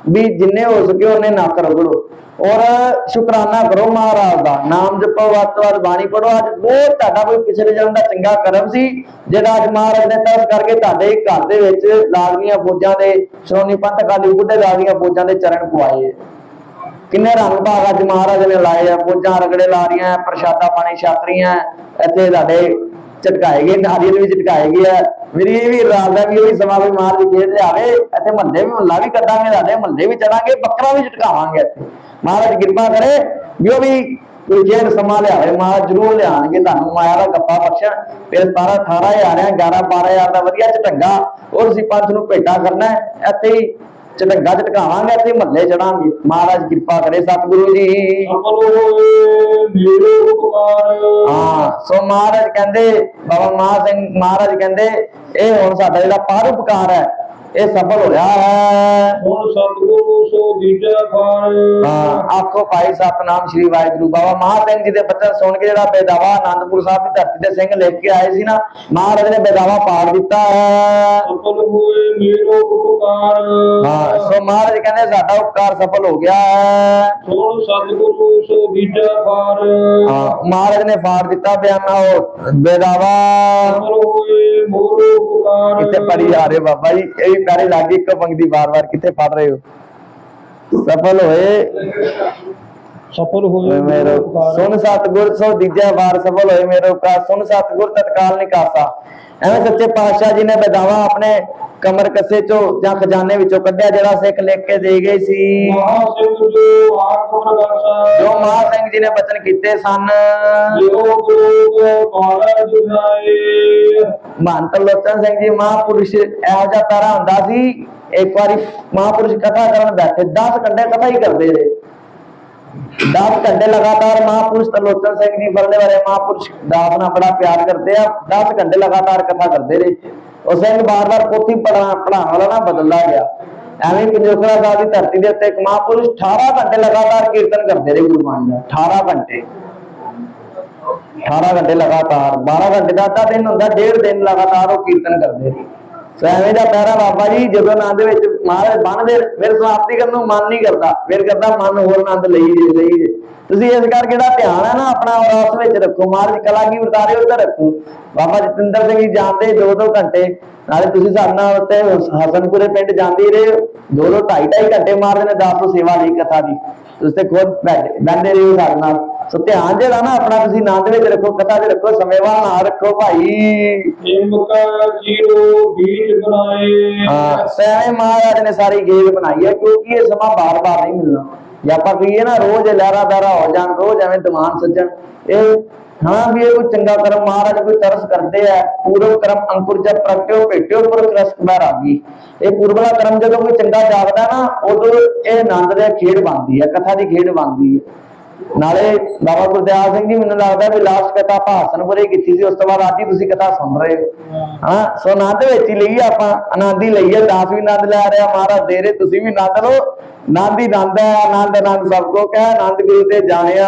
ਵੀ ਜਿੰਨੇ ਹੋ ਸਕੇ ਉਹਨੇ ਨੱਕ ਰਗੜੋ ਔਰ ਸ਼ੁਕਰਾਨਾ ਕਰੋ ਮਹਾਰਾਜ ਦਾ। ਨਾਮ ਜਪੋ, ਵੱਧ ਬਾਣੀ ਪੜੋ ਅੱਜ ਬਹੁਤ ਤੁਹਾਡਾ ਕੋਈ ਪਿਛਲੇ ਜਨਮ ਦਾ ਚੰਗਾ ਕਰਮ ਸੀ, ਜਿਹੜਾ ਅੱਜ ਮਹਾਰਾਜ ਨੇ ਤਰਸ ਕਰਕੇ ਤੁਹਾਡੇ ਘਰ ਦੇ ਵਿੱਚ ਲਾਗਲੀਆਂ ਫੌਜਾਂ ਦੇ, ਸ਼੍ਰੋਮਣੀ ਪੰਥ ਅਕਾਲੀ ਬੁੱਢੇ ਲਾਗਲੀਆਂ ਫੌਜਾਂ ਦੇ ਚਰਨ ਪਵਾਏ। ਕਿੰਨੇ ਰੰਗ ਭਾਗ ਅੱਜ ਮਹਾਰਾਜ ਨੇ ਲਾਏ ਆ। ਫੌਜਾਂ ਰਗੜੇ ਲਾ ਰਹੀਆਂ, ਪ੍ਰਸ਼ਾਦਾ ਪਾਣੀ ਛਕ ਰਹੀਆਂ। ਇੱਥੇ ਤੁਹਾਡੇ ਝਟਕਾਏ ਗਏ ਨਾਰੀਅਲ ਵੀ ਝਟਕਾਏ ਗਏ ਆ। ਮੇਰੀ ਇਹ ਵੀ ਇਰਾਦਾ ਵੀ ਉਹ ਸਮਾਂ ਵੀ ਮਾਰ ਦੀ ਖੇਡ ਲਿਆਵੇ, ਇੱਥੇ ਮਹੱਲੇ ਵੀ ਮਹੱਲਾ ਵੀ ਕੱਢਾਂਗੇ ਸਾਡੇ ਮਹੱਲੇ ਵੀ ਚੜਾਂਗੇ ਬੱਕਰਾ ਵੀ ਝਟਕਾਵਾਂਗੇ ਇੱਥੇ। ਮਹਾਰਾਜ ਕਿਰਪਾ ਕਰੇ ਵੀ ਉਹ ਵੀ ਕੋਈ ਖੇਡ ਸਮਾਂ ਲਿਆਵੇ, ਮਹਾਰਾਜ ਜ਼ਰੂਰ ਲਿਆਣਗੇ ਤੁਹਾਨੂੰ ਮਾਇਆ ਦਾ ਗੱਪਾ ਬਖਸ਼ਣ। ਫਿਰ 17 18000 ਆ 11 12000 ਦਾ ਵਧੀਆ ਝਟੰਗਾ ਔਰ ਅਸੀਂ ਪੰਥ ਨੂੰ ਭੇਟਾ ਕਰਨਾ ਇੱਥੇ ਹੀ ਇੱਥੇ ਹੀ ਝਟੰਗਾ ਝਟਕਾਵਾਂਗੇ ਇੱਥੇ ਮਹੱਲੇ ਚੜਾਂਗੇ। ਮਹਾਰਾਜ ਕਿਰਪਾ ਕਰੇ ਸਤਿਗੁਰੂ ਜੀ। ਹਾਂ, ਸੋ ਮਹਾਰਾਜ ਕਹਿੰਦੇ, ਬਾਬਾ ਮਹਾ ਸਿੰਘ ਮਹਾਰਾਜ ਕਹਿੰਦੇ, ਇਹ ਹੁਣ ਸਾਡਾ ਜਿਹੜਾ ਪਾਰ ਉਪਕਾਰ ਹੈ ਇਹ ਸਫਲ ਹੋਇਆ ਹੈ। ਹੁਣ ਸਤਿਗੁਰੂ ਸੋ ਦੀਜਾ ਖਾਨ ਹਾਂ ਆਖੋ ਭਾਈ ਸਤਨਾਮ ਸ੍ਰੀ ਵਾਹਿਗੁਰੂ। ਬਾਬਾ ਮਹਾ ਸਿੰਘ ਜੀ ਦੇ ਬਚਨ ਸੁਣ ਕੇ ਜਿਹੜਾ ਬੇਦਾਵਾ ਆਨੰਦਪੁਰ ਸਾਹਿਬ ਦੀ ਧਰਤੀ ਤੇ ਸਿੰਘ ਲਿਖ ਕੇ ਆਏ ਸੀ ਨਾ ਮਹਾਰਾਜ ਨੇ ਬੇਦਾਵਾ ਪਾੜ ਦਿੱਤਾ ਹੈ। ਸਫਲ ਹੋਏ ਮੇਰੇ ਉਪਕਾਰ। ਹਾਂ ਸੋ ਮਹਾਰਾਜ ਕਹਿੰਦੇ ਸਾਡਾ ਉਪਕਾਰ ਸਫਲ ਹੋ ਗਿਆ ਹੈ। ਹੁਣ ਸਤਿਗੁਰੂ ਸੋ ਦੀਜਾ ਖਾਨ ਹਾਂ ਮਹਾਰਾਜ ਨੇ ਫਾੜ ਦਿੱਤਾ ਬਿਆਨਾ ਉਹ ਬੇਦਾਵਾ। ਸਫਲ ਹੋਏ ਮੋਰ ਉਪਕਾਰ। ਕਿੱਥੇ ਪੜੀ ਜਾ ਰਹੇ ਹੋ ਬਾਬਾ ਜੀ ਇਹ ਵੀ ਪਿਆਰੇ ਲੱਗੇ ਇੱਕ ਪੰਕਤੀ ਵਾਰ-ਵਾਰ ਕਿੱਥੇ ਪੜ ਰਹੇ ਹੋ? ਸਫਲ ਹੋਏ। ਸਫਲ ਹੋਏ ਮੇਰੋ ਸੁਨ ਸਤਗੁਰ ਸੋ ਦੀਜਾ ਵਾਰ ਸਫਲ ਹੋਏ ਮੇਰੋ ਕਾ ਸੁਨ ਸਤਗੁਰ ਤਤਕਾਲ ਨਿਕਾਸਾ ਐਵੇਂ ਸੱਚੇ ਪਾਤਸ਼ਾਹ ਜੀ ਨੇ ਬਦਾਵਾ ਆਪਣੇ ਕਮਰ ਕੱਸੇ ਚੋਂ ਜਾਂ ਖਜ਼ਾਨੇ ਵਿੱਚੋਂ ਕੱਢਿਆ ਜਿਹੜਾ ਸਿੱਖ ਲਿਖ ਕੇ ਦੇ ਗਏ ਸੀ। ਜੋ ਮਹਾ ਸਿੰਘ ਜੀ ਨੇ ਬਚਨ ਕੀਤੇ ਸਨ। ਮਹੰਤ ਲੋਚਨ ਸਿੰਘ ਜੀ ਮਹਾਪੁਰਸ਼ ਇਹੋ ਜਿਹਾ ਤਾਰਾ ਹੁੰਦਾ ਸੀ ਇੱਕ ਵਾਰੀ ਮਹਾਪੁਰਸ਼ ਕਥਾ ਕਰਨ ਬੈਠੇ 10 ਘੰਟੇ ਕਥਾ ਹੀ ਕਰਦੇ ਰਹੇ। 10 ਘੰਟੇ ਲਗਾਤਾਰ ਮਹਾਪੁਰਸ਼ ਤਲੋਚਨ ਸਿੰਘ ਜੀ ਵਰਲੇ ਵਾਲੇ ਮਹਾਪੁਰਸ਼ ਦਾਸ ਨਾਲ ਬੜਾ ਪਿਆਰ ਕਰਦੇ ਆ। 10 ਘੰਟੇ ਲਗਾਤਾਰ ਕਥਾ ਕਰਦੇ ਰਹੇ। ਉਹ ਸਿੰਘ ਬਾਰ-ਬਾਰ ਪੋਥੀ ਪੜਾਉਣ ਵਾਲਾ ਨਾ ਬਦਲਦਾ ਗਿਆ। ਐਵੇਂ ਪੰਜੋਖਰਾ ਸਾਹਿਬ ਦੀ ਧਰਤੀ ਦੇ ਉੱਤੇ ਇੱਕ ਮਹਾਪੁਰਸ਼ 18 ਘੰਟੇ ਲਗਾਤਾਰ ਕੀਰਤਨ ਕਰਦੇ ਰਹੇ ਗੁਰਬਾਣੀ ਦਾ 18 ਘੰਟੇ। 18 ਘੰਟੇ ਲਗਾਤਾਰ। 12 ਘੰਟੇ ਦਾ ਅੱਧਾ ਦਿਨ ਹੁੰਦਾ, ਡੇਢ ਦਿਨ ਲਗਾਤਾਰ ਉਹ ਕੀਰਤਨ ਕਰਦੇ ਰਹੇ। ਸੋ ਐਵੇਂ ਦਾ ਪਹਿਰਾ ਬਾਬਾ ਜੀ, ਜਦੋਂ ਆਨੰਦ ਵਿੱਚ ਮਹਾਰਾਜ ਬੰਨਦੇ ਫਿਰ ਸਮਾਪਤੀ ਕਰਨ ਨੂੰ ਮਨ ਨਹੀਂ ਕਰਦਾ। ਫਿਰ ਕਰਦਾ ਮਨ ਹੋਰ ਆਨੰਦ ਲਈ ਜੇ ਲਈ ਜੇ ਤੁਸੀਂ ਇਸ ਕਰਕੇ ਜਿਹੜਾ ਧਿਆਨ ਹੈ ਨਾ ਆਪਣਾ, ਉਹ ਰਸ ਵਿੱਚ ਰੱਖੋ। ਮਹਾਰਾਜ, ਕਲਾ ਕੀ ਵਰਤਾਰੇ ਉੱਧਰ ਰੱਖੋ। ਬਾਬਾ ਜਤਿੰਦਰ ਸਿੰਘ ਜੀ ਜਾਂਦੇ ਦੋ ਦੋ ਘੰਟੇ। ਨਾਲੇ ਤੁਸੀਂ ਸਾਡੇ ਨਾਲ ਉੱਤੇ ਹਸਨਪੁਰੇ ਪਿੰਡ ਜਾਂਦੇ ਰਹੇ ਦੋ ਦੋ, ਢਾਈ ਢਾਈ ਘੰਟੇ ਮਾਰਦੇ ਨੇ ਦਾਸ ਤੋਂ ਸੇਵਾ ਲਈ ਕਥਾ ਦੀ। ਤੁਸੀਂ ਤੇ ਖੁਦ ਬੈਠੇ ਬੈਠੇ ਰਹੇ ਹੋ ਸਾਡੇ ਨਾਲ। ਸੋ ਧਿਆਨ ਜਿਹੜਾ ਨਾ ਆਪਣਾ ਤੁਸੀਂ ਆਨੰਦ ਵਿੱਚ ਰੱਖੋ ਕਥਾ 'ਚ ਰੱਖੋ ਸਮੇਂ ਵਾਲ ਨਾ ਰੱਖੋ ਭਾਈ। ਇਮਕਾ ਜੀਰੋ ਬੀਜ ਬਣਾਏ। ਹਾਂ ਸੈਵੇਂ ਮਹਾਰਾਜ ਨੇ ਸਾਰੀ ਗੇਜ ਬਣਾਈ ਹੈ ਕਿਉਂਕਿ ਇਹ ਸਮਾਂ ਬਾਰ-ਬਾਰ ਨਹੀਂ ਮਿਲਣਾ। ਜੇ ਆਪਾਂ ਕਹੀਏ ਨਾ ਰੋਜ਼ ਲਹਿਰਾ ਦਾਰਾ ਹੋ ਜਾਣ ਰੋਜ਼ ਐਵੇਂ ਦੀਵਾਨ ਸੱਜਣ ਇਹ ਹਾਂ ਵੀ ਇਹ ਕੋਈ ਚੰਗਾ ਕਰਮ ਮਹਾਰਾਜ ਕੋਈ ਤਰਸ ਕਰਦੇ ਆ ਪੂਰਵ ਕਰਮ ਅੰਕੁਰ ਜਬ ਪ੍ਰਗਟਿਓ ਭੇਟਿਓ ਪੁਰ ਰਸ ਕੁਮਾਰ ਆਗੀ ਇਹ ਪੂਰਵਲਾ ਕਰਮ ਜਦੋਂ ਕੋਈ ਚੰਗਾ ਜਾਗਦਾ ਨਾ ਉਦੋਂ ਇਹ ਆਨੰਦ ਦੇ ਖੇਡ ਬਣਦੀ ਹੈ ਕਥਾ ਦੀ ਖੇਡ ਬਣਦੀ ਹੈ। ਨਾਲੇ ਬਾਬਾ ਗੁਰਦਿਆਲ ਸਿੰਘ ਜੀ ਮੈਨੂੰ ਲੱਗਦਾ ਵੀ ਲਾਸਟ ਕਥਾ ਆਪਾਂ ਹਸਨਪੁਰੇ ਕੀਤੀ ਸੀ, ਉਸ ਤੋਂ ਬਾਅਦ ਅੱਜ ਤੁਸੀਂ ਕਥਾ ਸੁਣ ਰਹੇ ਹੋ। ਹਾਂ, ਸੋ ਆਨੰਦ ਵਿੱਚ ਹੀ ਲਈਏ ਆਪਾਂ, ਆਨੰਦ ਹੀ ਲਈਏ, ਦਾਸ ਵੀ ਆਨੰਦ ਲੈ ਰਿਹਾ, ਮਹਾਰਾਜ ਦੇ ਰਹੇ, ਤੁਸੀਂ ਵੀ ਆਨੰਦ ਲਓ। ਆਨੰਦ ਹੀ ਆਨੰਦ ਹੈ ਆਨੰਦ ਆਨੰਦ ਸਭ ਕੋ ਕਹਿ ਆਨੰਦ ਗੁਰੂ ਤੇ ਜਾਣਿਆ।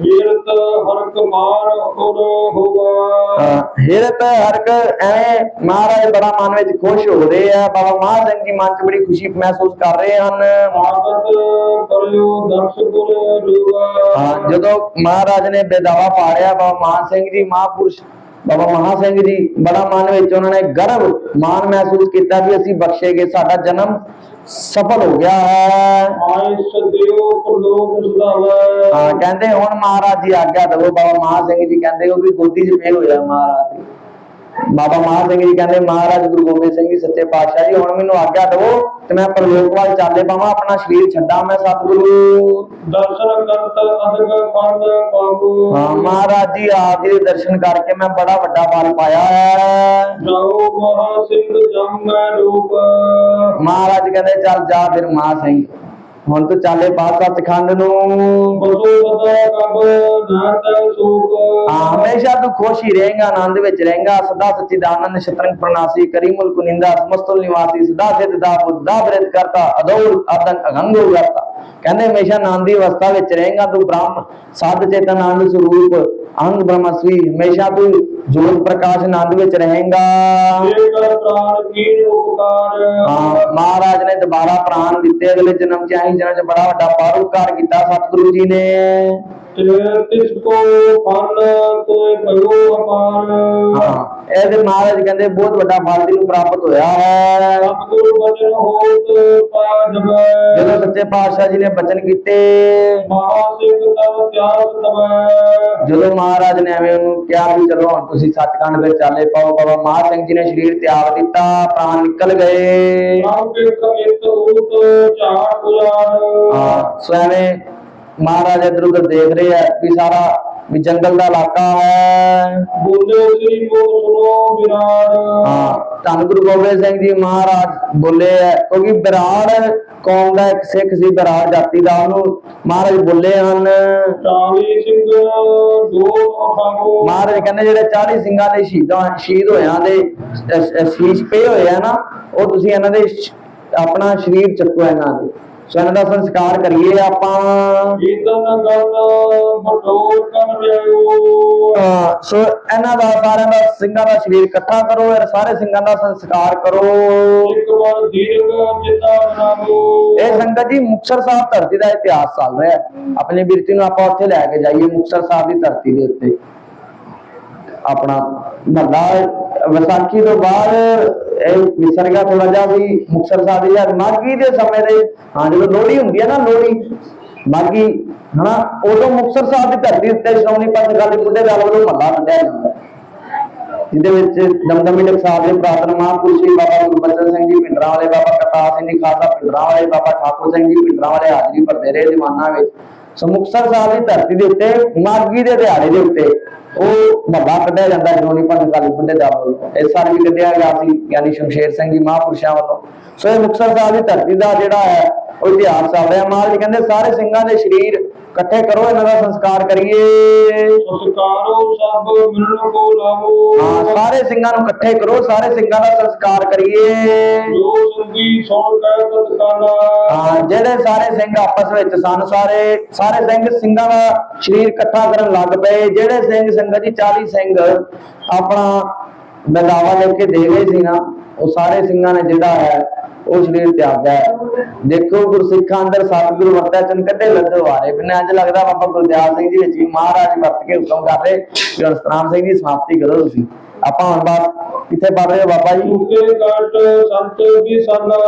ਹੀਰਤ ਹਰਕ ਮਾਰ ਉਰ ਹੋਵਾ ਹਿਰਤ ਹਰਕ ਐਵੇਂ ਮਹਾਰਾਜ ਬੜਾ ਮਨ ਵਿੱਚ ਖੁਸ਼ ਹੋ ਰਹੇ ਆ ਬਾਬਾ ਮਹਾਰਾਜ ਸਿੰਘ ਜੀ ਮਨ 'ਚ ਬੜੀ ਖੁਸ਼ੀ ਮਹਿਸੂਸ ਕਰ ਰਹੇ ਹਨ। ਹਾਂ ਜਦੋਂ ਮਹਾਰਾਜ ਨੇ ਬੇਦਾਵਾ ਪਾੜਿਆ ਬਾਬਾ ਮਾਨ ਸਿੰਘ ਜੀ ਮਹਾਪੁਰਸ਼ ਬਾਬਾ ਮਹਾ ਸਿੰਘ ਜੀ ਬੜਾ ਮਨ ਵਿੱਚ ਉਹਨਾਂ ਨੇ ਗਰਵ ਮਾਣ ਮਹਿਸੂਸ ਕੀਤਾ ਵੀ ਅਸੀਂ ਬਖਸ਼ੇ ਗਏ ਸਾਡਾ ਜਨਮ ਸਫਲ ਹੋ ਗਿਆ ਹੈ। ਆਇ ਸਦਿਓ ਪ੍ਰਲੋਕ ਸੁਧਾਵੈ। ਹਾਂ ਕਹਿੰਦੇ ਹੁਣ ਮਹਾਰਾਜ ਜੀ ਆਗਿਆ ਦਵੋ ਬਾਬਾ ਮਹਾ ਸਿੰਘ ਜੀ ਕਹਿੰਦੇ ਉਹ ਵੀ ਗੋਦੀ 'ਚ ਪਏ ਹੋਇਆ ਮਹਾਰਾਜ। ਦੀ ਬਾਬਾ ਮਹਾ ਸਿੰਘ ਜੀ ਕਹਿੰਦੇ ਮਹਾਰਾਜ ਗੁਰੂ ਗੋਬਿੰਦ ਸਿੰਘ ਜੀ ਸੱਚੇ ਪਾਤਸ਼ਾਹ ਜੀ ਹੁਣ ਮੈਨੂੰ ਆਗਿਆ ਦਿਵੋ ਤੇ ਮੈਂ ਪ੍ਰਲੋਕ ਵੱਲ ਚੱਲੇ ਪਾਵਾਂ ਆਪਣਾ ਸਰੀਰ ਛੱਡਾਂ ਮੈਂ ਸਤਿਗੁਰੂ। ਦਰਸ਼ਨ ਕਰਤ ਅਦਗ ਪੰਡ ਪਾਬੂ ਹਾਂ ਮਹਾਰਾਜ ਜੀ ਆਪ ਜੀ ਦੇ ਦਰਸ਼ਨ ਕਰਕੇ ਮੈਂ ਬੜਾ ਵੱਡਾ ਫਲ ਪਾਇਆ ਹੈ। ਜਾਓ ਮਹਾ ਸਿੰਘ ਜਮ ਰੂਪ। ਮਹਾਰਾਜ ਕਹਿੰਦੇ ਚੱਲ ਜਾ ਫਿਰ ਮਹਾ ਸਿੰਘ ਹੁਣ ਤੂੰ ਚਾਲੇ ਪਾਸ ਸੱਚਖੰਡ ਨੂੰ। ਬਸੋ ਸਦਾ ਕਬ ਨਾਤ ਸੂਪ ਹਾਂ ਹਮੇਸ਼ਾ ਤੂੰ ਖੁਸ਼ ਹੀ ਰਹੇਗਾ ਆਨੰਦ ਵਿੱਚ ਰਹੇਗਾ। ਸਦਾ ਸਚਿਦਾਨੰਦ ਸ਼ਤਰੰਗ ਪ੍ਰਣਾਸੀ ਕਰੀ ਮੁਲਕ ਨਿੰਦਾ ਸਮਸਤੁਲ ਨਿਵਾਸੀ ਸਦਾ ਸਿਧ ਦਾ ਬੁੱਧਾ ਬ੍ਰਿਤ ਕਰਤਾ ਅਦੌਰ ਆਦਨ ਅਗੰਗੋ ਕਰਤਾ। ਕਹਿੰਦੇ ਹਮੇਸ਼ਾ ਆਨੰਦ ਦੀ ਅਵਸਥਾ ਵਿੱਚ ਰਹੇਗਾ ਤੂੰ ਬ੍ਰਹਮ ਸਾਧ ਚੇਤਨ ਆਨੰਦ ਸਰੂਪ ਅੰਗ ਬ੍ਰਹਮਸਵੀ ਹਮੇਸ਼ਾ ਤੂੰ ਜੋਤ ਪ੍ਰਕਾਸ਼ ਆਨੰਦ ਵਿੱਚ ਰਹੇਗਾ। ਹਾਂ ਮਹਾਰਾਜ ਨੇ ਦੁਬਾਰਾ ਪ੍ਰਾਣ ਦਿੱਤੇ ਅਗਲੇ ਜਨਮ ਚ ਆਹੀ ਜਨਮ ਚ ਬੜਾ ਵੱਡਾ ਪਰਉਪਕਾਰ ਕੀਤਾ ਸਤਿਗੁਰੂ ਜੀ ਨੇ। ਤੇ ਤਿਸ ਕੋ ਫਲ ਤੋਏ ਭਇਓ ਅਪਾਰ। ਹਾਂ ਇਹਦੇ ਮਹਾਰਾਜ ਕਹਿੰਦੇ ਬਹੁਤ ਵੱਡਾ ਫਲ ਤੈਨੂੰ ਪ੍ਰਾਪਤ ਹੋਇਆ ਹੈ। ਜਦੋਂ ਸੱਚੇ ਪਾਤਸ਼ਾਹ ਜੀ ਨੇ ਬਚਨ ਕੀਤੇ, ਜਦੋਂ ਮਹਾਰਾਜ ਨੇ ਐਵੇਂ ਉਹਨੂੰ ਕਿਹਾ ਵੀ ਚਲੋ ਹੁਣ ਤੁਸੀਂ ਸੱਚਖੰਡ ਵਿੱਚ ਚਾਲੇ ਪਾਓ, ਬਾਬਾ ਮਹਾਰ ਸਿੰਘ ਜੀ ਨੇ ਸਰੀਰ ਤਿਆਗ ਦਿੱਤਾ ਪ੍ਰਾਣ ਨਿਕਲ ਗਏ। ਹਾਂ, ਸੋ ਐਵੇਂ ਮਹਾਰਾਜ ਇਧਰ ਉਧਰ ਦੇਖ ਰਹੇ ਆ ਵੀ ਸਾਰਾ ਵੀ ਜੰਗਲ ਦਾ ਇਲਾਕਾ ਹੈ। ਬੋਲੇ ਸ੍ਰੀ ਮੋ ਸੁਨੋ ਵਿਰਾੜ ਹਾਂ ਧੰਨ ਗੁਰੂ ਗੋਬਿੰਦ ਸਿੰਘ ਜੀ ਮਹਾਰਾਜ ਬੋਲੇ ਹੈ ਕਿਉਂਕਿ ਬਰਾੜ ਕੌਮ ਦਾ ਇੱਕ ਸਿੱਖ ਸੀ ਬਰਾੜ ਜਾਤੀ ਦਾ ਉਹਨੂੰ ਮਹਾਰਾਜ ਬੋਲੇ ਹਨ। ਚਾਲੀ ਸਿੰਘ ਦੋ ਅਖਾਗੋ ਮਹਾਰਾਜ ਕਹਿੰਦੇ ਜਿਹੜੇ 40 ਸਿੰਘਾਂ ਦੇ ਸ਼ਹੀਦਾਂ ਸ਼ਹੀਦ ਹੋਇਆਂ ਦੇ ਸ਼ੀਸ਼ ਪਏ ਹੋਏ ਆ ਨਾ ਉਹ ਤੁਸੀਂ ਇਹਨਾਂ ਦੇ ਆਪਣਾ ਸਰੀਰ ਚੱਕੋ ਇਹਨਾਂ ਦੇ। ਇਹਨਾਂ ਦਾ ਸੰਸਕਾਰ ਕਰੀਏ ਆਪਾਂ। ਮਟੋਰ ਸੋ ਇਹਨਾਂ ਦਾ ਸਾਰਿਆਂ ਦਾ ਸਿੰਘਾਂ ਦਾ ਸਰੀਰ ਇਕੱਠਾ ਕਰੋ ਔਰ ਸਾਰੇ ਸਿੰਘਾਂ ਦਾ ਸੰਸਕਾਰ ਕਰੋ। ਇੱਕ ਵਾਰ ਦੀਰਘ ਚਿਤਾ ਨਾਮੋ। ਇਹ ਸੰਗਤ ਜੀ ਮੁਕਤਸਰ ਸਾਹਿਬ ਧਰਤੀ ਦਾ ਇਤਿਹਾਸ ਚੱਲ ਰਿਹਾ ਹੈ। ਆਪਣੀ ਬਿਰਤੀ ਨੂੰ ਆਪਾਂ ਉੱਥੇ ਲੈ ਕੇ ਜਾਈਏ ਮੁਕਤਸਰ ਸਾਹਿਬ ਦੀ ਧਰਤੀ ਦੇ ਉੱਤੇ। ਆਪਣਾ ਮਹੱਲਾ ਵਿਸਾਖੀ ਤੋਂ ਬਾਅਦ ਇਹ ਵਿਸਰ ਥੋੜਾ ਜਿਹਾ ਵੀ ਮੁਕਤਸਰ ਸਾਹਿਬ ਦੀ ਯਾਰ ਦੇ ਸਮੇਂ ਦੇ, ਹਾਂ, ਜਦੋਂ ਲੋਹੜੀ ਹੁੰਦੀ ਹੈ ਨਾ, ਲੋਹੜੀ, ਮਾਘੀ, ਹਨਾ, ਉਦੋਂ ਮੁਕਤਸਰ ਸਾਹਿਬ ਦੀ ਧਰਤੀ ਉੱਤੇ ਸ਼੍ਰੋਮਣੀ ਪੰਥ ਅਕਾਲੀ ਬੁੱਢੇ ਦਲ ਵੱਲੋਂ ਮਹੱਲਾ ਕੱਢਿਆ ਜਾਂਦਾ ਜਿਹਦੇ ਵਿੱਚ ਦਮਦਮੀ ਟਕਸਾਲ ਦੇ ਪ੍ਰਾਤਨ ਮਹਾਂਪੁਰਸ਼ ਸ਼੍ਰੀ ਬਾਬਾ ਗੁਰਬਚਨ ਸਿੰਘ ਜੀ, ਪਿੰਡਰਾਂ ਵਾਲੇ, ਬਾਬਾ ਕਰਤਾਰ ਸਿੰਘ ਜੀ, ਖਾਲਸਾ ਪਿੰਡਰਾਂ ਵਾਲੇ, ਬਾਬਾ ਠਾਕੁਰ ਸਿੰਘ ਜੀ, ਪਿੰਡਰਾਂ ਵਾਲੇ ਹਾਜ਼ਰੀ ਭਰਦੇ ਰਹੇ ਦੀਵਾਨਾਂ ਵਿੱਚ। ਸੋ ਮੁਕਤਸਰ ਸਾਹਿਬ ਦੀ ਧਰਤੀ ਦੇ ਉੱਤੇ, ਮਾਘੀ ਦੇ ਦਿਹਾੜੇ ਦੇ ਉੱਤੇ ਉਹ ਮਹੱਲਾ ਕੱਢਿਆ ਜਾਂਦਾ ਜਨੋਨੀ ਪੰਥ ਕਾਲੀ ਬੁੱਢੇ ਦਾ ਇਸ ਸਾਲ ਵੀ ਕੱਢਿਆ ਗਿਆ ਸੀ, ਯਾਨੀ ਸ਼ਮਸ਼ੇਰ ਸਿੰਘ ਜੀ ਮਹਾਂਪੁਰਸ਼ਾਂ ਵੱਲੋਂ। ਸੋ ਇਹ ਮੁਕਤਸਰ ਸਾਹਿਬ ਦੀ ਧਰਤੀ ਦਾ ਜਿਹੜਾ ਹੈ, ਉਹ ਇਤਿਹਾਸ ਚੱਲ ਰਿਹਾ। ਮਹਾਰਾਜ ਕਹਿੰਦੇ, ਸਾਰੇ ਸਿੰਘਾਂ ਦੇ ਸਰੀਰ ਇਕੱਠੇ ਕਰੋ ਇਹਨਾਂ ਦਾ ਸੰਸਕਾਰ ਕਰੀਏ। ਸੰਸਕਾਰੋ ਸਭ ਮਿਲਣ ਕੋ ਲਾਵੋ। ਹਾਂ ਸਾਰੇ ਸਿੰਘਾਂ ਨੂੰ ਇਕੱਠੇ ਕਰੋ ਸਾਰੇ ਸਿੰਘਾਂ ਦਾ ਸੰਸਕਾਰ ਕਰੀਏ। ਜੋ ਸੰਗੀ ਸੁਣ ਕੈ ਤਤਕਾਲਾ ਹਾਂ ਜਿਹੜੇ ਸਾਰੇ ਸਿੰਘ ਆਪਸ ਵਿੱਚ ਸਨ ਸਾਰੇ ਸਾਰੇ ਸਿੰਘ ਸਿੰਘਾਂ ਦਾ ਸਰੀਰ ਇਕੱਠਾ ਕਰਨ ਲੱਗ ਪਏ। ਜਿਹੜੇ ਸਿੰਘ ਸੰਗਤ ਜੀ 40 ਸਿੰਘ ਆਪਣਾ ਬਦਾਵਾ ਲੈ ਕੇ ਦੇ ਗਏ ਸੀ ਨਾ ਉਹ ਸਾਰੇ ਸਿੰਘਾਂ ਨੇ ਜਿਹੜਾ ਹੈ ਉਹ ਸਰੀਰ ਤਿਆਗਿਆ ਹੈ। ਦੇਖੋ ਗੁਰਸਿੱਖਾਂ ਅੰਦਰ ਸਤਿਗੁਰੂ ਵਰਤਿਆ ਚੰਨ ਕੱਢੇ ਲੱਦੋ ਆ ਰਹੇ ਮੈਨੂੰ ਅੱਜ ਲੱਗਦਾ ਬਾਬਾ ਗੁਰਦਿਆਲ ਸਿੰਘ ਜੀ ਵਿੱਚ ਵੀ ਮਹਾਰਾਜ ਵਰਤ ਕੇ ਹੁਕਮ ਕਰ ਰਹੇ ਕਿ ਹੁਣ ਸਤਨਾਮ ਸਿੰਘ ਦੀ ਸਮਾਪਤੀ ਕਰੋ ਤੁਸੀਂ। ਆਪਾਂ ਹੁਣ ਬਸ ਕਿੱਥੇ ਪੜ ਰਹੇ ਹੋ ਬਾਬਾ ਜੀ। ਸੁਕੇ ਕਾਟ ਸੰਤ ਦੀ ਸਨਾ।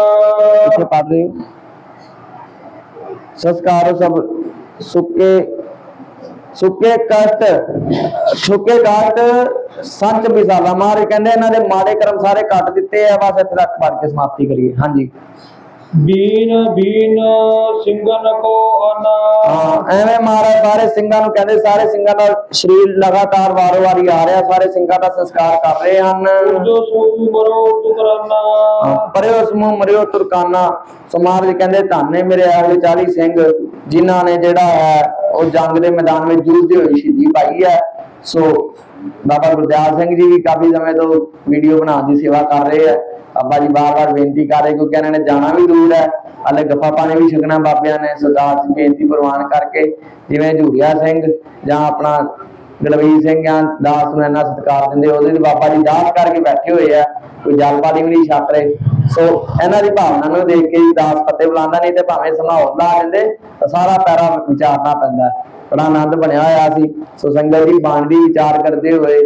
ਕਿੱਥੇ ਪੜ ਰਹੇ ਹੋ। ਸੰਸਕਾਰ ਸਭ ਸੁੱਕੇ ਸੁੱਕੇ ਕਸ਼ਟ ਸੁੱਕੇ ਕਾਟ ਸੰਚ ਮਿਸਾਲਾ ਮਾਰੇ ਕਹਿੰਦੇ ਇਹਨਾਂ ਦੇ ਮਾੜੇ ਕਰਮ ਸਾਰੇ ਕੱਟ ਦਿੱਤੇ ਆ ਬਸ ਇੱਥੇ ਤੱਕ ਪੜ ਕੇ ਸਮਾਪਤੀ ਕਰੀਏ। ਹਾਂਜੀ। ਬੀਨ ਬੀਨ ਸਿੰਘਨ ਕੋ ਆਨਾ। ਹਾਂ ਐਵੇਂ ਮਹਾਰਾਜ ਸਾਰੇ ਸਿੰਘਾਂ ਨੂੰ ਕਹਿੰਦੇ ਸਾਰੇ ਸਿੰਘਾਂ ਦਾ ਸਰੀਰ ਲਗਾਤਾਰ ਵਾਰੋ ਵਾਰੀ ਆ ਰਿਹਾ ਸਾਰੇ ਸਿੰਘਾਂ ਦਾ ਸੰਸਕਾਰ ਕਰ ਰਹੇ ਹਨ। ਜੋ ਸੂ ਮਰੋ ਤੁਕਰਾਨਾ। ਪਰਿਓ ਸਮੂਹ ਮਰਿਓ ਤੁਰਕਾਨਾ। ਸਮਾਜ ਕਹਿੰਦੇ ਧੰਨ ਮੇਰੇ ਆਲੇ 40 ਸਿੰਘ ਜਿਨ੍ਹਾਂ ਨੇ ਜਿਹੜਾ ਹੈ ਉਹ ਜੰਗ ਦੇ ਮੈਦਾਨ ਵਿੱਚ ਜੂਝਦੇ ਹੋਏ ਸ਼ਹੀਦੀ ਪਾਈ ਹੈ। ਸੋ ਬਾਬਾ ਗੁਰਦਿਆਲ ਸਿੰਘ ਜੀ ਵੀ ਕਾਫੀ ਸਮੇਂ ਤੋਂ ਵੀਡੀਓ ਬਣਾਉਣ ਦੀ ਸੇਵਾ ਕਰ ਰਹੇ ਆ। ਬਾਬਾ ਜੀ ਬਾਰ-ਬਾਰ ਬੇਨਤੀ ਕਰ ਰਹੇ ਕਿਉਂਕਿ ਇਹਨਾਂ ਨੇ ਜਾਣਾ ਵੀ ਦੂਰ ਹੈ। ਹਲੇ ਗੱਫਾ ਪਾਣੀ ਵੀ ਛਕਣਾ ਬਾਬਿਆਂ ਨੇ। ਸਰਦਾਰ ਜੀ ਬੇਨਤੀ ਪ੍ਰਵਾਨ ਕਰਕੇ ਜਿਵੇਂ ਝੂਰੀਆ ਸਿੰਘ ਜਾਂ ਆਪਣਾ ਗਲਵੀਰ ਸਿੰਘ ਜਾਂ ਦਾਸ ਨੂੰ ਇੰਨਾ ਸਤਿਕਾਰ ਦਿੰਦੇ ਉਹਦੇ ਤੇ ਬਾਬਾ ਜੀ ਦਾਸ ਕਰਕੇ ਬੈਠੇ ਹੋਏ ਆ। ਕੋਈ ਜਲ ਪਾਣੀ ਵੀ ਨਹੀਂ ਛਕ ਰਹੇ। ਸੋ ਇਹਨਾਂ ਦੀ ਭਾਵਨਾ ਨੂੰ ਦੇਖ ਕੇ ਦਾਸ ਫਤਿਹ ਬੁਲਾਉਂਦਾ, ਨਹੀਂ ਤੇ ਭਾਵੇਂ ਸਮਾਉ ਲਾ ਦਿੰਦੇ ਸਾਰਾ ਪੈਰਾ ਵਿਚਾਰਨਾ ਪੈਂਦਾ। ਬੜਾ ਆਨੰਦ ਬਣਿਆ ਹੋਇਆ ਸੀ। ਸੋ ਸੰਗਤ ਦੀ ਬਾਣੀ ਦੀ ਵਿਚਾਰ ਕਰਦੇ ਹੋਏ,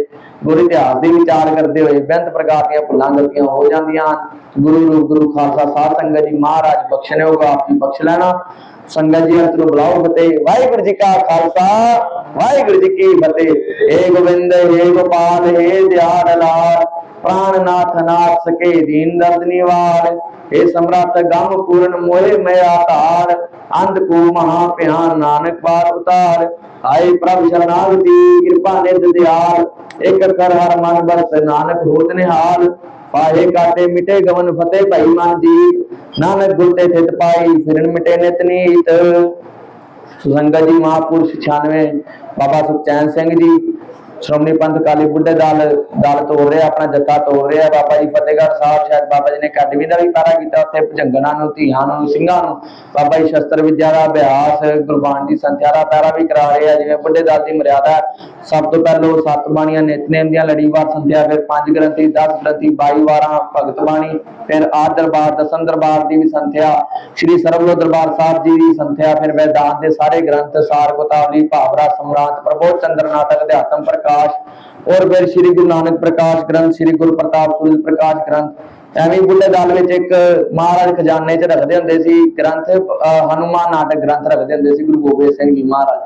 ਗੁਰੂ ਇਤਿਹਾਸ ਦੀ ਵਿਚਾਰ ਕਰਦੇ ਹੋਏ ਬੇਅੰਤ ਪ੍ਰਕਾਰ ਦੀਆਂ ਭੁੱਲਾਂ ਗਲਤੀਆਂ ਹੋ ਜਾਂਦੀਆਂ ਗੁਰੂ ਰੂਪ, ਗੁਰੂ ਖਾਲਸਾ, ਸਾਧ ਸੰਗਤ ਜੀ, ਮਹਾਰਾਜ ਬਖਸ਼ਣੇ ਹੋਗਾ, ਆਪ ਜੀ ਬਖਸ਼ ਲੈਣਾ। ਸੰਗਤ ਜੀ, ਅੰਤ ਬੁਲਾਓ ਫਤਿਹ ਵਾਹਿਗੁਰੂ ਜੀ ਕਾ ਖਾਲਸਾ, ਵਾਹਿਗੁਰੂ ਜੀ ਕੀ ਫਤਿਹ। ਏ ਗੋਬਿੰਦ ਏ ਗੋਪਾਲ ਏ ਦਿਆਲ ਲਾਲ। ਪ੍ਰਾਣਨਾਥ ਨਾਥ ਸਕੇ ਦੀਨ ਦਰਦ ਨਿਵਾਰ ਏ ਸਮਰੱਥ ਗਮ ਪੂਰਨ ਮੋਹਿ ਮਿਆ ਧਾਰ ਅੰਧ ਕੋ ਮਹਾ ਭਿਆਨ ਨਾਨਕ ਪਾਰ ਉਤਾਰ ਆਏ ਪ੍ਰਭ ਸ਼ਰਨਾਗਤੀ ਕਿਰਪਾ ਨਿਧ ਦਿਆਲ ਇਕ ਕਰ ਹਰ ਮਨ ਬਰਤ ਨਾਨਕ ਹੋਤ ਨਿਹਾਲ ਪਾਏ ਕਾਟੇ ਮਿਟੇ ਗਵਨ ਫਤਿਹ ਭਾਈ ਮਨ ਜੀ ਨਾਨਕ ਗੁਰ ਤੇ ਥਿਤ ਪਾਈ ਫਿਰਨ ਮਿਟੇ ਨਿਤ ਨੀਤ ਸੁਸੰਗਤ ਜੀ ਮਹਾਪੁਰਸ਼ 96 ਬਾਬਾ ਸੁਖਚੈਨ ਸਿੰਘ ਜੀ ਸ਼੍ਰੋਮਣੀ ਪੰਥ ਅਕਾਲੀ ਬੁੱਢੇ ਦਲ ਦਲ ਤੋੜ ਰਿਹਾ, ਆਪਣਾ ਜੱਥਾ ਤੋੜ ਰਿਹਾ। ਬਾਬਾ ਜੀ ਫਤਿਹਗੜ੍ਹ ਸਾਹਿਬ, ਸ਼ਾਇਦ ਬਾਬਾ ਜੀ ਨੇ ਅਕੈਡਮੀ ਦਾ ਵੀ ਪਾਰਾ ਕੀਤਾ, ਉੱਥੇ ਭਜੰਗਣਾ ਨੂੰ, ਧੀਆਂ ਨੂੰ, ਸਿੰਘਾਂ ਨੂੰ। ਬਾਬਾ ਜੀ ਸ਼ਸਤਰ ਵਿੱਦਿਆ ਦਾ ਅਭਿਆਸ, ਗੁਰਬਾਣੀ ਦੀ ਸੰਥਿਆ ਦਾ ਪਾਰਾ ਵੀ ਕਰਾ ਰਹੇ ਆ। ਜਿਵੇਂ ਬੁੱਢੇ ਦਲ ਦੀ ਮਰਿਆਦਾ ਸਭ ਤੋਂ ਪਹਿਲੋਂ ਸੱਤ ਬਾਣੀਆਂ ਨਿਤਨੇਮ ਦੀਆਂ ਲੜੀਵਾਰ ਸੰਥਿਆ ਫਿਰ ਪੰਜ ਗ੍ਰੰਥੀ 10 ਗ੍ਰੰਥੀ 22 ਵਾਰਾਂ ਭਗਤ ਬਾਣੀ, ਫਿਰ ਆਦ ਦਰਬਾਰ, ਦਸਮ ਦਰਬਾਰ ਦੀ ਵੀ ਸੰਥਿਆ, ਸ੍ਰੀ ਸਰਬਲੋ ਦਰਬਾਰ ਸਾਹਿਬ ਜੀ ਦੀ ਸੰਥਿਆ, ਫਿਰ ਵੈਦਾਂਤ ਦੇ ਸਾਰੇ ਗ੍ਰੰਥ, ਸਾਰ ਗੋਤਾਵਲੀ ਭਾਵਰਾ ਸਮਰਾਂਤ ਪ੍ਰਬੋਧ ਚੰਦਰ ਨਾਟਕ ਅਧਿਆਤਮ ਪ੍ਰਕਾਸ਼ ਔਰ ਫਿਰ ਸ੍ਰੀ ਗੁਰੂ ਨਾਨਕ ਪ੍ਰਕਾਸ਼ ਗ੍ਰੰਥ ਸ੍ਰੀ ਗੁਰੂ ਪ੍ਰਤਾਪ ਸੂਰਜ ਪ੍ਰਕਾਸ਼ ਗ੍ਰੰਥ ਐਵੇਂ ਹੀ ਬੁੱਢੇ ਦਲ ਵਿੱਚ ਇੱਕ ਮਹਾਰਾਜ ਖਜ਼ਾਨੇ 'ਚ ਰੱਖਦੇ ਹੁੰਦੇ ਸੀ ਗ੍ਰੰਥ ਅਹ, ਹਨੂਮਾਨ ਨਾਟਕ ਗ੍ਰੰਥ ਰੱਖਦੇ ਹੁੰਦੇ ਸੀ ਗੁਰੂ ਗੋਬਿੰਦ ਸਿੰਘ ਜੀ ਮਹਾਰਾਜ।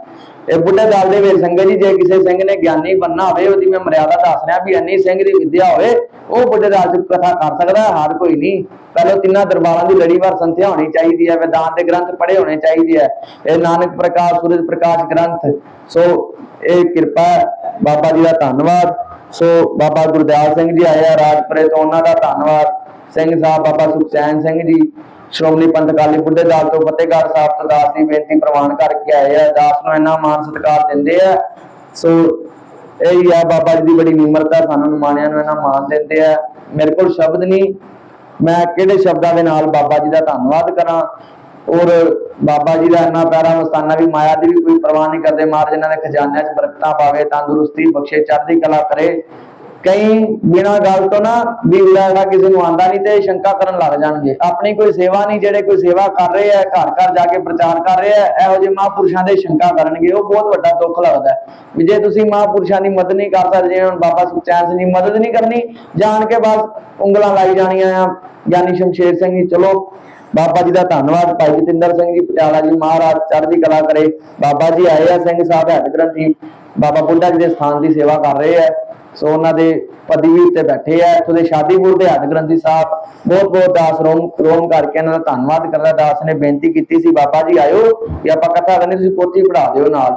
ਇਹ ਬੁੱਢੇ ਦਲ ਦੇ ਵਿੱਚ ਸੰਗਤ ਜੀ, ਜੇ ਕਿਸੇ ਸਿੰਘ ਨੇ ਗਿਆਨੀ ਬੰਨਾ ਹੋਵੇ, ਉਹਦੀ ਮੈਂ ਮਰਿਆਦਾ ਦੱਸ ਰਿਹਾ ਵੀ ਇੰਨੀ ਸਿੰਘ ਦੀ ਵਿਦਿਆ ਹੋਵੇ, ਉਹ ਬੁੱਢੇ ਦਲ 'ਚ ਕਥਾ ਕਰ ਸਕਦਾ, ਹਰ ਕੋਈ ਨਹੀਂ। ਪਹਿਲਾਂ ਤਿੰਨਾਂ ਦਰਬਾਰਾਂ ਦੀ ਲੜੀਵਾਰ ਸੰਥਿਆ ਹੋਣੀ ਚਾਹੀਦੀ ਹੈ ਵਿਦਾਂਤ ਦੇ ਗ੍ਰੰਥ ਪੜ੍ਹੇ ਹੋਣੇ ਚਾਹੀਦੇ ਹੈ। ਇਹ ਨਾਨਕ ਪ੍ਰਕਾਸ਼, ਸੂਰਜ ਪ੍ਰਕਾਸ਼ ਗ੍ਰੰਥ। ਸੋ ਇਹ ਕਿਰਪਾ ਹੈ। ਬਾਬਾ ਜੀ ਦਾ ਧੰਨਵਾਦ। ਸੋ ਬਾਬਾ ਗੁਰਦਿਆਲ ਸਿੰਘ ਜੀ ਆਏ ਆ ਰਾਜਪੁਰੇ ਤੋਂ, ਉਹਨਾਂ ਦਾ ਧੰਨਵਾਦ। ਸਿੰਘ ਸਾਹਿਬ, ਬਾਬਾ ਸੁਖਚੈਨ ਸਿੰਘ ਜੀ ਸ਼੍ਰੋਮਣੀ ਪੰਥ ਅਕਾਲੀ ਬੁੱਢੇ ਦਲ ਤੋਂ ਫਤਿਹਗੜ੍ਹ ਸਾਹਿਬ ਤੋਂ ਦਾਸ ਦੀ ਬੇਨਤੀ ਪ੍ਰਵਾਨ ਕਰਕੇ ਆਏ ਆ। ਦਾਸ ਨੂੰ ਇੰਨਾ ਮਾਨ ਸਤਿਕਾਰ ਦਿੰਦੇ ਆ। ਸੋ ਇਹ ਆ ਬਾਬਾ ਜੀ ਦੀ ਬੜੀ ਨਿਮਰਤਾ, ਸਾਨੂੰ ਨਿਮਾਣਿਆਂ ਨੂੰ ਇੰਨਾ ਮਾਨ ਦਿੰਦੇ ਆ। ਮੇਰੇ ਕੋਲ ਸ਼ਬਦ ਨਹੀਂ। ਮੈਂ ਕਿਹੜੇ ਸ਼ਬਦਾਂ ਦੇ ਨਾਲ ਬਾਬਾ ਜੀ ਦਾ ਧੰਨਵਾਦ ਕਰਾਂ? ਔਰ ਬਾਬਾ ਜੀ ਦਾ ਇੰਨਾ ਪਿਆਰਾ ਮਸਤਾਨਾ ਵੀ, ਮਾਇਆ ਦੀ ਵੀ ਕੋਈ ਪਰਵਾਹ ਨਹੀਂ ਕਰਦੇ। ਮਹਾਰਾਜ ਇਹਨਾਂ ਦੇ ਖਜ਼ਾਨਿਆਂ 'ਚ ਬਰਕਤਾਂ ਪਾਵੇ, ਤੰਦਰੁਸਤੀ ਬਖਸ਼ੇ, ਚੜ੍ਹਦੀ ਕਲਾ ਕਰੇ। ਕਈ ਬਿਨਾਂ ਗੱਲ ਤੋਂ ਨਾ ਵੀ ਜਿਹੜਾ ਕਿਸੇ ਨੂੰ ਆਂਦਾ ਨਹੀਂ ਤੇ ਸ਼ੰਕਾ ਕਰਨ ਲੱਗ ਜਾਣਗੇ। ਆਪਣੀ ਕੋਈ ਸੇਵਾ ਨਹੀਂ ਜਿਹੜੇ ਕੋਈ ਸੇਵਾ ਕਰ ਰਹੇ ਆ, ਘਰ ਘਰ ਜਾ ਕੇ ਪ੍ਰਚਾਰ ਕਰ ਰਹੇ ਆ, ਇਹੋ ਜਿਹੇ ਮਹਾਂਪੁਰਸ਼ਾਂ ਦੇ ਸ਼ੰਕਾ ਕਰਨਗੇ, ਉਹ ਬਹੁਤ ਵੱਡਾ ਦੁੱਖ ਲੱਗਦਾ ਵੀ ਜੇ ਤੁਸੀਂ ਮਹਾਂਪੁਰਸ਼ਾਂ ਦੀ ਮਦਦ ਨਹੀਂ ਕਰ ਸਕਦੇ, ਹੁਣ ਬਾਬਾ ਸੁਖਚੈਨ ਸਿੰਘ ਦੀ ਮਦਦ ਨਹੀਂ ਕਰਨੀ, ਜਾਣ ਕੇ ਬਸ ਉਂਗਲਾਂ ਲਾਈ ਜਾਣੀਆਂ ਆ, ਗਿਆਨੀ ਸ਼ਮਸ਼ੇਰ ਸਿੰਘ ਜੀ, ਚਲੋ, ਬਾਬਾ ਜੀ ਦਾ ਧੰਨਵਾਦ, ਭਾਈ ਜਤਿੰਦਰ ਸਿੰਘ ਜੀ, ਪਟਿਆਲਾ ਜੀ ਮਹਾਰਾਜ, ਚੜ੍ਹਦੀ ਕਲਾ ਕਰੇ। ਬਾਬਾ ਜੀ ਆਏ ਆ, ਸਿੰਘ ਸਾਹਿਬ, ਹੈਡ ਗ੍ਰੰਥੀ ਬਾਬਾ ਬੁੱਢਾ ਜੀ ਦੇ ਸਥਾਨ ਦੀ ਸੇਵਾ ਕਰ ਰਹੇ ਆ ਸੋ ਉਹਨਾਂ ਦੇ ਪਦਵੀ ਉੱਤੇ ਬੈਠੇ ਆ ਇੱਥੋਂ ਦੇ ਸ਼ਾਦੀਪੁਰ ਦੇ ਹੈਡ ਗ੍ਰੰਥੀ ਸਾਹਿਬ ਬਹੁਤ ਬਹੁਤ ਦਾਸ ਰੋਮ ਰੋਮ ਕਰਕੇ ਇਹਨਾਂ ਦਾ ਧੰਨਵਾਦ ਕਰਦਾ ਦਾਸ ਨੇ ਬੇਨਤੀ ਕੀਤੀ ਸੀ, ਬਾਬਾ ਜੀ ਆਇਓ ਕਿ ਆਪਾਂ ਕਥਾ ਕਰਨੀ, ਤੁਸੀਂ ਪੋਥੀ ਪੜ੍ਹਾ ਦਿਓ ਨਾਲ।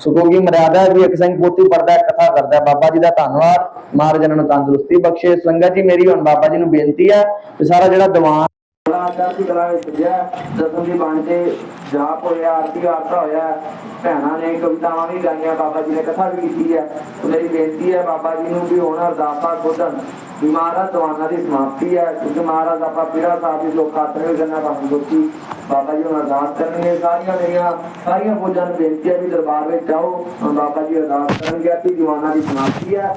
ਸੋ ਕਿਉਂਕਿ ਮਰਿਆਦਾ ਵੀ ਇੱਕ ਸਿੰਘ ਪੋਥੀ ਪੜਦਾ ਹੈ, ਕਥਾ ਕਰਦਾ ਬਾਬਾ ਜੀ ਦਾ ਧੰਨਵਾਦ। ਮਹਾਰਾਜ ਨੂੰ ਤੰਦਰੁਸਤੀ ਬਖਸ਼ੇ। ਸੰਗਤ ਜੀ, ਮੇਰੀ ਹੁਣ ਬਾਬਾ ਜੀ ਨੂੰ ਬੇਨਤੀ ਹੈ ਕਿ ਸਾਰਾ ਜਿਹੜਾ ਦੀਵਾਨ ਬੜਾ ਚੜ੍ਹਦੀ ਕਲਾ ਵਿੱਚ ਸਜਿਆ ਦਸਮ ਦੀ ਬਣ ਕੇ ਜਾਪ ਹੋਇਆ, ਆਰਤੀ ਆਰਤਾ ਹੋਇਆ ਭੈਣਾਂ ਨੇ ਕਵਿਤਾਵਾਂ ਵੀ ਗਾਈਆਂ, ਬਾਬਾ ਜੀ ਨੇ ਕਥਾ ਵੀ ਕੀਤੀ ਹੈ। ਮੇਰੀ ਬੇਨਤੀ ਹੈ ਬਾਬਾ ਜੀ ਨੂੰ ਵੀ ਹੁਣ ਅਰਦਾਸਾਂ ਖੋਦਣ ਵੀ ਮਹਾਰਾਜ ਦੀ ਸਮਾਪਤੀ ਹੈ। ਕਿਉਂਕਿ ਮਹਾਰਾਜ ਆਪਾਂ ਪੀੜਾ ਸਾਹਿਬ ਦੀ ਲੋਕ ਆਤਮੇ ਜਨਾ ਬਾਬੂ ਦੋਤੀ ਬਾਬਾ ਜੀ ਨੂੰ ਅਰਦਾਸ ਕਰਨਗੇ, ਸਾਰੀਆਂ ਮੇਰੀਆਂ, ਸਾਰੀਆਂ ਫੌਜਾਂ ਨੂੰ ਬੇਨਤੀ ਹੈ ਵੀ ਦਰਬਾਰ ਵਿੱਚ ਜਾਓ। ਬਾਬਾ ਜੀ ਅਰਦਾਸ ਕਰਨਗੇ ਕਿ ਦੀਵਾਨਾ ਦੀ ਸਮਾਪਤੀ ਹੈ।